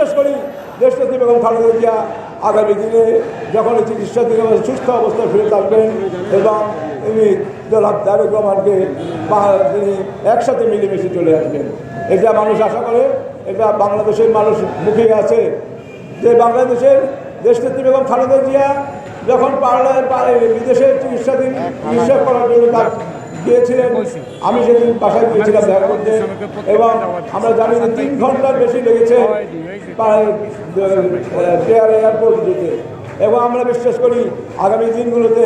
বিশ্বাস করি দেশনেত্রী বেগম খালেদা জিয়া আগামী দিনে যখন এই চিকিৎসা থেকে সুস্থ অবস্থায় ফিরে থাকবেন এবং তিনি জনাব তারেক রহমানকে তিনি একসাথে মিলেমিশে চলে আসবেন। এটা মানুষ আশা করে এটা বাংলাদেশের মানুষ মুখে আছে যে বাংলাদেশের দেশনেত্রী বেগম খালেদা জিয়া যখন পার্লার বিদেশে চিকিৎসাধীন চিকিৎসা করার জন্য তার গিয়েছিলেন আমি সেদিন বাসায় গিয়েছিলাম দেখা করতে এবং আমরা জানি যে তিন ঘণ্টার বেশি লেগেছে এয়ারপোর্ট যেতে এবং আমরা বিশ্বাস করি, আগামী দিনগুলোতে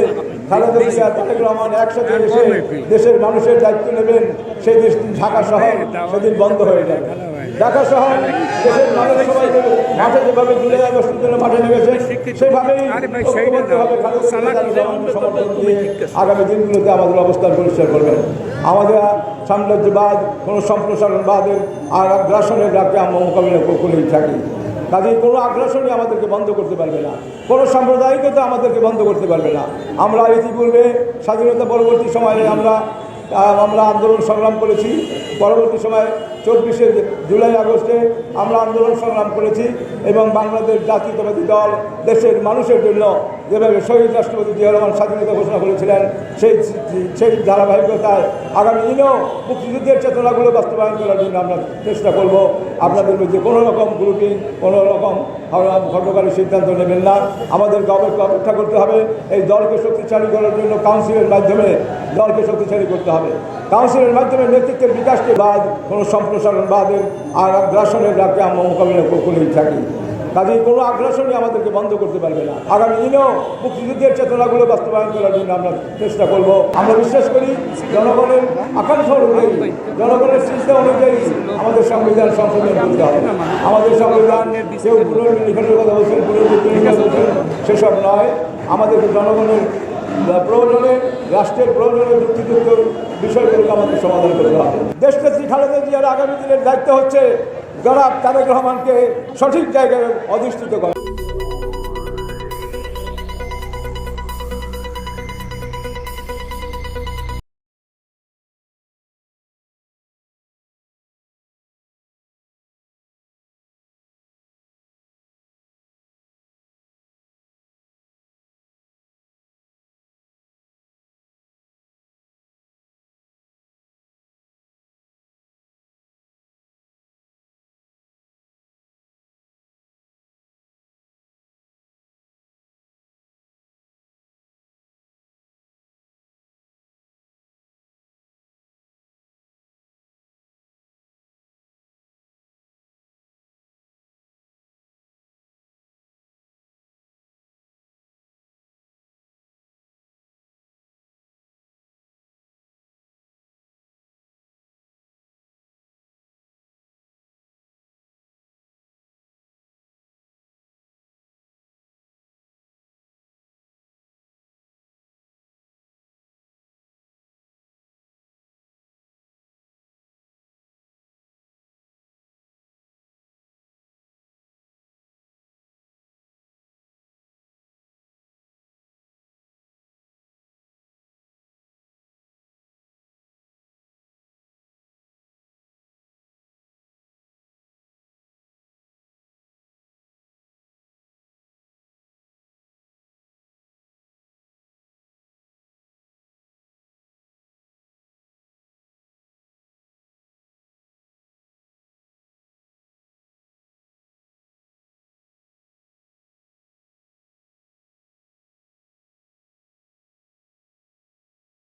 খালেদা জিয়া তারেক রহমান একসাথে এসে দেশের মানুষের দায়িত্ব নেবেন। সেই দেশ ঢাকা শহর সেদিন বন্ধ হয়ে যাবে। ঢাকা শহর দেশের মানুষ সবাই মাঠে যেভাবে জুলাই আগস্টের জন্য মাঠে নেমেছে সেভাবেই সমর্থন দিয়ে আগামী দিনগুলোতে আমাদের অবস্থান পরিষ্কার করবেন। আমাদের সাম্রাজ্যবাদ কোনো সম্প্রসারণবাদের আর আগ্রাসনের ডাকে আমরা মোকাবিলা করেই থাকি। কাজেই কোনো আগ্রাসনই আমাদেরকে বন্ধ করতে পারবে না। কোনো সাম্প্রদায়িকতা আমাদেরকে বন্ধ করতে পারবে না। আমরা ইতিপূর্বে স্বাধীনতা পরবর্তী সময়ে আমরা আমরা আন্দোলন সংগ্রাম করেছি। পরবর্তী সময় চব্বিশে জুলাই আগস্টে আমরা আন্দোলন সংগ্রাম করেছি এবং বাংলাদেশ জাতীয়তাবাদী দল দেশের মানুষের জন্য যেভাবে শহীদ রাষ্ট্রপতি জিয়া রহমান স্বাধীনতা ঘোষণা করেছিলেন, সেই সেই ধারাবাহিকতায় আগামী দিনেও মুক্তিযুদ্ধের চেতনাগুলো বাস্তবায়ন করার জন্য আমরা চেষ্টা করব। আপনাদের মধ্যে কোনো রকম গ্রুপিং কোনো রকম ঘটকারী সিদ্ধান্ত নেবেন না। আমাদেরকে অপেক্ষা অপেক্ষা করতে হবে। এই দলকে শক্তিশালী করার জন্য কাউন্সিলের মাধ্যমে দলকে শক্তিশালী করতে হবে। কাউন্সিলের মাধ্যমে নেতৃত্বের বিকাশকে বাদ, কোনো সম্প্রসারণবাদের আর আগ্রাসনের ডাকে আমরা মোকাবিলা করেই থাকি। কাজেই কোনো আগ্রাসনই আমাদেরকে বন্ধ করতে পারবে না। আগামী দিনেও মুক্তিযুদ্ধের চেতনাগুলো বাস্তবায়ন করার জন্য আমরা চেষ্টা করব। আমরা বিশ্বাস করি জনগণের আকাঙ্ক্ষা অনুযায়ী, জনগণের চিন্তা অনুযায়ী আমাদের সংবিধান সংশোধন করতে হবে। আমাদের সংবিধান কেউ পুনর্লিখনের কথা বলছেন পুনর্লিখনের কথা বলছেন, সেসব নয়। আমাদেরকে জনগণের প্রয়োজনে, রাষ্ট্রের প্রয়োজনে যুক্তিযুক্ত বিষয়গুলোকে আমাদের সমাধান করতে হবে দেশনেত্রী খালেদা জিয়ার আগামী দিনের দায়িত্ব হচ্ছে জনাব তারেক রহমানকে সঠিক জায়গায় অধিষ্ঠিত করা।